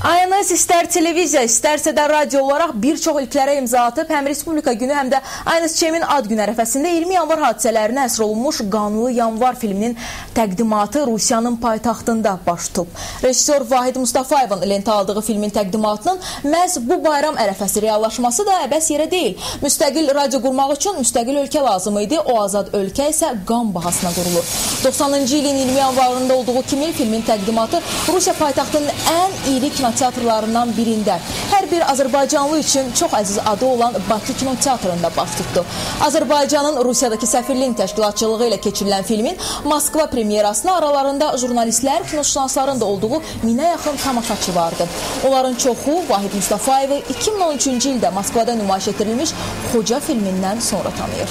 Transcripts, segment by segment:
ANS istər televiziya, istərsə də radio olaraq bir çox ilklərə imza atıb, həm Respublika günü, həm də ANS ÇEM-in ad günü ərəfəsində 20 yanvar hadisələrinə əsr olunmuş Qanlı Yanvar filminin təqdimatı Rusiyanın paytaxtında baş tutub. Rejissor Vahid Mustafayevin lentə aldığı filmin təqdimatının məhz bu bayram ərəfəsi reallaşması da əbəs yerə deyil. Müstəqil radio qurmaq üçün müstəqil ölkə lazım idi, o azad ölkə isə qan bahasına qurulur. 90-cı ilin 20 yanvarında olduğu kimi filmin təqdimatı Rusiya paytaxtının ən iri kinoteatrı kinoteatrlarından birində hər bir Azərbaycanlı üçün çox əziz adı olan Bakı kinoteatrında baş tutdu. Azərbaycanın Rusiyadakı səfirliyin təşkilatçılığı ilə keçirilən filmin Moskva premyerasına aralarında jurnalistlər, kinoşünansların da olduğu minə yaxın tamaşaçı vardı. Onların çoxu Vahid Mustafayevi 2013-cü ildə Moskvada nümayiş etdirilmiş Xoca filmindən sonra tanıyır.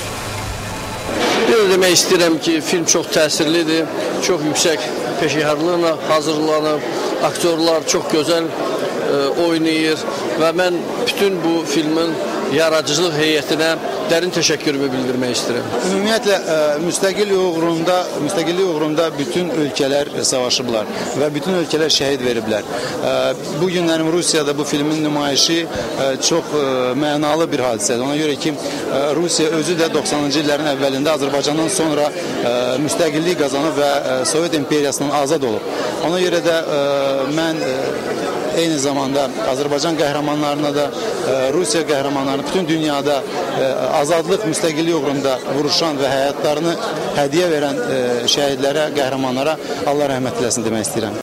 Bir demək istəyirəm ki, film çox təsirlidir, çox yüksək peşəkarlıqla hazırlanıb, aktyorlar çox gözəl ə, oynayır və mən bütün bu filmin yaradıcılıq heyətinə dərin təşəkkürümü bildirmək istəyirəm. Ümumiyyətlə ə, müstəqil uğrunda, müstəqillik uğrunda bütün ölkələr savaşıblar və bütün ölkələr şəhid veriblər. Ə, bu günlərim Rusiyada bu filmin nümayişi ə, çox mənalı bir hadisədir. Ona görə ki, Rusiya özü də 90-cı illərin əvvəlində Azərbaycandan sonra müstəqillik qazanıb və Sovet imperiyasından azad olub. Ona görə də mən eyni zamanda Azərbaycan qəhrəmanlarına da Rusiya qəhrəmanlarına bütün dünyada azadlıq, müstəqillik uğrunda vuruşan və həyatlarını hədiyyə verən şəhidlərə, qəhrəmanlara Allah rəhmət eləsin demək istəyirəm.